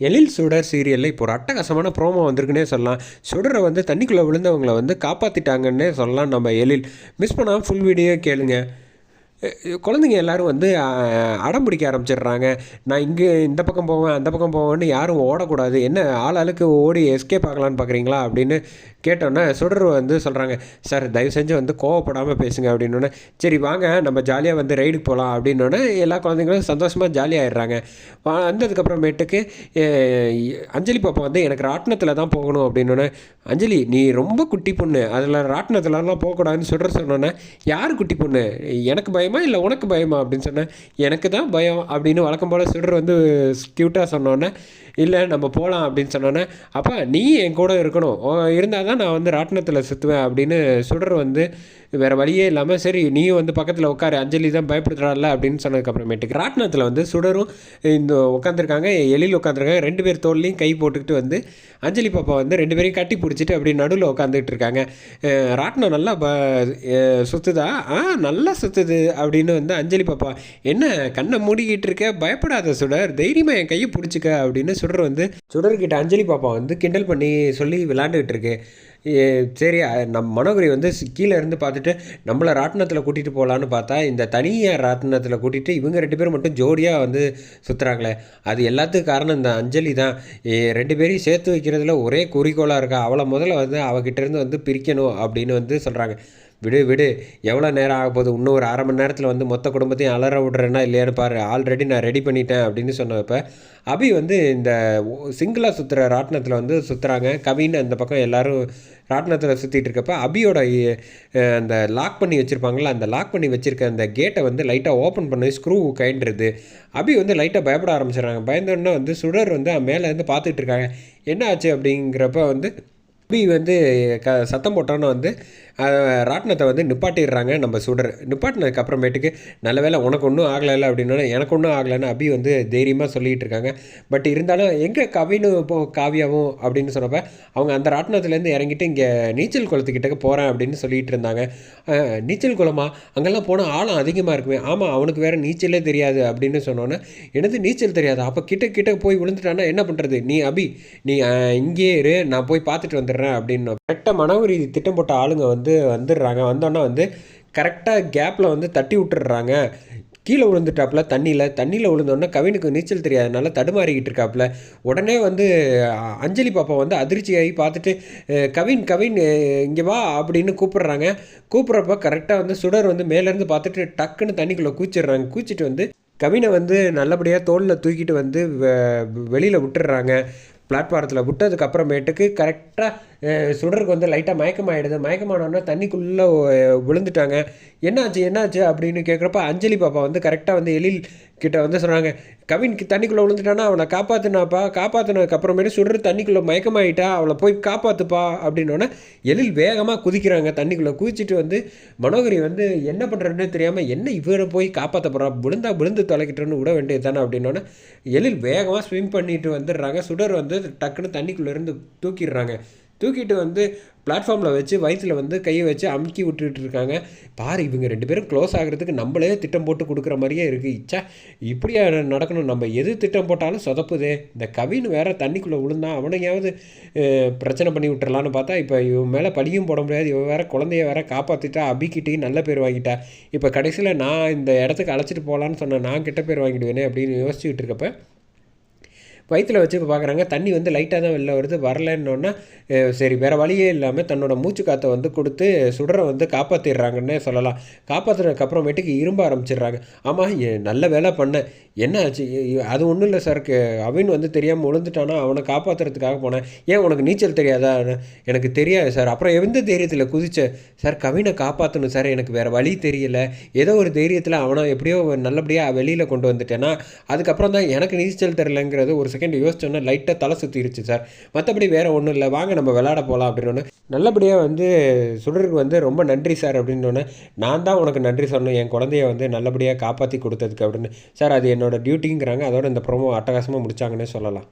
எழில் சுடர் சீரியலில் இப்போ ஒரு அட்டகாசமான ப்ரோமோ வந்திருக்குன்னே சொல்லலாம். சுடரை வந்து தண்ணிக்குள்ளே விழுந்தவங்களை வந்து காப்பாற்றிட்டாங்கன்னே சொல்லலாம் நம்ம எழில். மிஸ் பண்ணாமல் ஃபுல் வீடியோ கேளுங்கள் குழந்தைங்க எல்லாரும் வந்து அடம் பிடிக்க ஆரம்பிச்சிடுறாங்க. நான் இங்கே இந்த பக்கம் போவேன் அந்த பக்கம் போவேன்னு யாரும் ஓடக்கூடாது. என்ன ஆள் ஆளுக்கு ஓடி எஸ்கேப் ஆகலான்னு பார்க்குறீங்களா அப்படின்னு கேட்டோன்னே சுடர் வந்து சொல்கிறாங்க சார் தயவு செஞ்சு வந்து கோவப்படாமல் பேசுங்க. அப்படின்னோடனே சரி வாங்க நம்ம ஜாலியாக வந்து ரைடுக்கு போகலாம் அப்படின்னோடனே எல்லா குழந்தைங்களும் சந்தோஷமாக ஜாலியாகிடுறாங்க வந்ததுக்கப்புறமேட்டுக்கு அஞ்சலி பாப்பா வந்து எனக்கு ராட்டினத்தில் தான் போகணும். அப்படின்னோடனே அஞ்சலி நீ ரொம்ப குட்டி பொண்ணு. அதில் ராட்டினத்துலலாம் போகக்கூடாதுன்னு சுடர் சொன்னோன்னே யார் குட்டி பொண்ணு? எனக்கு பயமா இல்லை உனக்கு பயமா அப்படின்னு சொன்னேன். எனக்கு தான் பயம் அப்படின்னு வழக்கம் போல் சுடர் வந்து க்யூட்டாக சொன்னோன்னே இல்லை நம்ம போகலாம் அப்படின்னு சொன்னோன்னே அப்பா நீ என் கூட இருக்கணும். இருந்தால் தான் நான் வந்து ராட்டினத்தில் சுற்றுவேன் அப்படின்னு சுடர் வந்து வேறு வழியே இல்லாமல் சரி நீ வந்து பக்கத்தில் உட்காரு. அஞ்சலி தான் பயப்படுத்துறாள் அப்படின்னு சொன்னதுக்கப்புறமேட்டுக்கு ராட்டினத்தில் வந்து சுடரும் இந்த உட்காந்துருக்காங்க எழில் உட்காந்துருக்காங்க. ரெண்டு பேர் தோல்லையும் கை போட்டுக்கிட்டு வந்து அஞ்சலி பாப்பா வந்து ரெண்டு பேரையும் கட்டி பிடிச்சிட்டு அப்படி நடுவில் உட்காந்துக்கிட்டு இருக்காங்க. ராட்டினம் நல்லா ப சுற்றுதா ஆ நல்லா சுற்றுது அப்படின்னு வந்து அஞ்சலி பாப்பா என்ன கண்ணை மூடிக்கிட்டு இருக்க? பயப்படாத சுடர். தைரியமாக என் கையை பிடிச்சிக்க அப்படின்னு சுடர் வந்து சுடர்கிட்ட அஞ்சலி பாப்பா வந்து கிண்டல் பண்ணி சொல்லி விளாண்டுக்கிட்டு இருக்கு. ஏ, சரி நம் மனோகரி வந்து கீழே இருந்து பார்த்துட்டு நம்மளை ராட்டினத்தில் கூட்டிகிட்டு போகலான்னு பார்த்தா இந்த தனியாக ராட்டினத்தில் கூட்டிகிட்டு இவங்க ரெண்டு பேரும் மட்டும் ஜோடியாக வந்து சுற்றுறாங்களே அது எல்லாத்துக்கும் காரணம் இந்த அஞ்சலி தான். ரெண்டு பேரையும் சேர்த்து வைக்கிறதுல ஒரே குறிக்கோளாக இருக்கா? அவளை முதல்ல வந்து அவகிட்டேருந்து வந்து பிரிக்கணும் அப்படின்னு வந்து சொல்கிறாங்க விடு விடு. எவ்வளோ நேரம் ஆக போகுது? இன்னும் ஒரு அரை மணி நேரத்தில் வந்து மொத்த குடும்பத்தையும் அலற விடுறேன்னா இல்லையான்னு பாரு. ஆல்ரெடி நான் ரெடி பண்ணிட்டேன் அப்படின்னு சொன்னப்போ அபி வந்து இந்த சிங்கிளாக சுற்றுற ராட்டினத்தில் வந்து சுற்றுறாங்க கவின்னு அந்த பக்கம் எல்லாரும் ராட்டினத்தில் சுற்றிட்டு இருக்கப்ப அபியோட அந்த லாக் பண்ணி வச்சுருப்பாங்களா அந்த லாக் பண்ணி வச்சுருக்க அந்த கேட்டை வந்து லைட்டாக ஓப்பன் பண்ணி ஸ்க்ரூ கைண்டுருது அபி வந்து லைட்டாக பயப்பட ஆரம்பிச்சிடுறாங்க. பயந்தோடனே வந்து சுடர் வந்து மேலேருந்து பார்த்துட்டு இருக்காங்க. என்ன ஆச்சு அப்படிங்கிறப்ப வந்து அபி வந்து க சத்தம் போட்டோன்னே வந்து அஹ், ராட்டினத்தை வந்து நிப்பாட்டிடுறாங்க நம்ம சுடர். நிப்பாட்டினதுக்கு அப்புறமேட்டுக்கு நல்ல வேலை உனக்கு ஒன்றும் ஆகலைல்ல அப்படின்னா எனக்கு ஒன்றும் ஆகலைன்னு அபி வந்து தைரியமாக சொல்லிகிட்டு இருக்காங்க. பட் இருந்தாலும் எங்கே கவின்னு இப்போ காவியாவும் அப்படின்னு சொன்னப்ப அவங்க அந்த ராட்டினத்துலேருந்து இறங்கிட்டு இங்கே நீச்சல் குளத்துக்கிட்ட போகிறேன் அப்படின்னு சொல்லிட்டு இருந்தாங்க. நீச்சல் குளமா? அங்கெல்லாம் போனால் ஆழம் அதிகமாக இருக்குமே. ஆமாம் அவனுக்கு வேறு நீச்சலே தெரியாது அப்படின்னு சொன்னோன்னே எனது நீச்சல் தெரியாது? அப்போ கிட்ட கிட்ட போய் விழுந்துட்டான்னா என்ன பண்ணுறது நீ அபி நீ இங்கேயே இரு. நான் போய் பார்த்துட்டு வந்துடுறேன். அப்படின்னு. கரெக்டாக மனவரி திட்டம் போட்ட ஆளுங்க வந்து வந்துடுறாங்க. வந்தோன்னே வந்து கரெக்டாக கேப்பில் வந்து தட்டி விட்டுடுறாங்க. கீழே விழுந்துட்டாப்புல தண்ணியில். தண்ணியில் விழுந்தோடனே கவினுக்கு நீச்சல் தெரியாதனால தடுமாறிக்கிட்டு இருக்காப்புல உடனே வந்து அஞ்சலி பாப்பா வந்து அதிர்ச்சியாகி பார்த்துட்டு கவின் கவின் இங்கே வா அப்படின்னு கூப்பிடுறாங்க. கூப்பிட்றப்ப கரெக்டாக வந்து சுடர் வந்து மேலேருந்து பார்த்துட்டு டக்குன்னு தண்ணிக்குள்ளே கூச்சிடுறாங்க கூச்சிட்டு வந்து கவினை வந்து நல்லபடியாக தோளில் தூக்கிட்டு வந்து வெளியில் விட்டுடுறாங்க. பிளாட்ஃபாரத்தில் விட்டதுக்கப்புறமேட்டுக்கு கரெக்டாக சுடருக்கு வந்து லைட்டாக மயக்கமாயிடுது. மயக்கமானோடனே தண்ணிக்குள்ளே விழுந்துட்டாங்க. என்னாச்சு என்னாச்சு அப்படின்னு கேட்குறப்ப அஞ்சலி பாப்பா வந்து கரெக்டாக வந்து எழில் கிட்ட வந்து சொன்னாங்க கவின் தண்ணிக்குள்ளே விழுந்துட்டானா? அவனை காப்பாற்றினாப்பா காப்பாற்றினதுக்கு அப்புறமேட்டு சுடர் தண்ணிக்குள்ளே மயக்கமாயிட்டா? அவளை போய் காப்பாற்றுப்பா அப்படின்னோடனே எழில் வேகமாக குதிக்கிறாங்க தண்ணிக்குள்ளே. குதிச்சுட்டு வந்து மனோகரி வந்து என்ன பண்ணுறதுன்னு தெரியாமல் என்ன இவரை போய் காப்பாற்ற போகிறா விழுந்தா விழுந்து தொலைக்கிட்டோன்னு விட வேண்டியது தானே? அப்படின்னோடனே எழில் வேகமாக ஸ்விம் பண்ணிட்டு வந்துடுறாங்க சுடர் வந்து டக்குன்னு தண்ணிக்குள்ளே இருந்து தூக்கிடுறாங்க. தூக்கிட்டு வந்து பிளாட்ஃபார்மில் வச்சு வயிற்றில் வந்து கையை வச்சு அமுக்கி விட்டுட்டு இருக்காங்க. பாரு இவங்க ரெண்டு பேரும் க்ளோஸ் ஆகிறதுக்கு நம்மளே திட்டம் போட்டு கொடுக்குற மாதிரியே இருக்குது இச்சா இப்படியா நடக்கணும்? நம்ம எது திட்டம் போட்டாலும் சொதப்புதே. இந்த கவின் வேறு தண்ணிக்குள்ளே விழுந்தான் அவனையாவது பிரச்சனை பண்ணி விட்டுறலான்னு பார்த்தா இப்போ இவன் மேலே பழியும் போட முடியாது. இவன் வேற குழந்தைய வேற காப்பாற்றிட்டா அபிக்கிட்டையும் நல்ல பேர் வாங்கிட்டா. இப்போ கடைசியில் நான் இந்த இடத்துக்கு அழைச்சிட்டு போகலான்னு சொன்னேன் நான் கெட்ட பேர் வாங்கிடுவேனே அப்படின்னு யோசிச்சுக்கிட்டு இருக்கப்போ வயிற்றில் வச்சு இப்போ பார்க்குறாங்க தண்ணி வந்து லைட்டாக தான் வெளில வருது வரலன்னொன்னா சரி வேறு வழியே இல்லாமல் தன்னோட மூச்சு காற்றை வந்து கொடுத்து சுடரை வந்து காப்பாற்றிடுறாங்கன்னே சொல்லலாம். காப்பாற்றுறதுக்கப்புறமேட்டுக்கு இரும்ப ஆரம்பிச்சிடுறாங்க. ஆமாம் நல்ல வேலை பண்ணேன் என்ன ஆச்சு? அது ஒன்றும் இல்லை சார் அவன் வந்து தெரியாமல் விழுந்துட்டானா அவனை காப்பாற்றுறதுக்காக போனேன். ஏன் உனக்கு நீச்சல் தெரியாதா? எனக்கு தெரியாது சார் அப்புறம் எந்த தைரியத்தில் குதிச்ச? சார் கவினை காப்பாற்றணும் சார் எனக்கு வேறு வழி தெரியல. ஏதோ ஒரு தைரியத்தில் அவனை எப்படியோ நல்லபடியாக வெளியில் கொண்டு வந்துட்டேன்னா அதுக்கப்புறம் தான் எனக்கு நீச்சல் தெரிலங்கிறது ஒரு செகண்ட் யோசிச்சோன்னா லைட்டாக தலை சுற்றிருச்சு சார் மற்றபடி வேறு ஒன்றும் இல்லை. வாங்க நம்ம விளாட போகலாம் அப்படின்னு நல்லபடியாக வந்து சுடருக்கு வந்து ரொம்ப நன்றி சார் அப்படின்னோடனே நான் தான் உனக்கு நன்றி சொன்னேன் என் குழந்தைய வந்து நல்லபடியாக காப்பாற்றி கொடுத்ததுக்கு அப்படின்னு. சார் அது என்னோடய டியூட்டிங்கிறாங்க அதோட இந்த ப்ரோமோ அட்டகாசமாக முடிச்சாங்கன்னே சொல்லலாம்.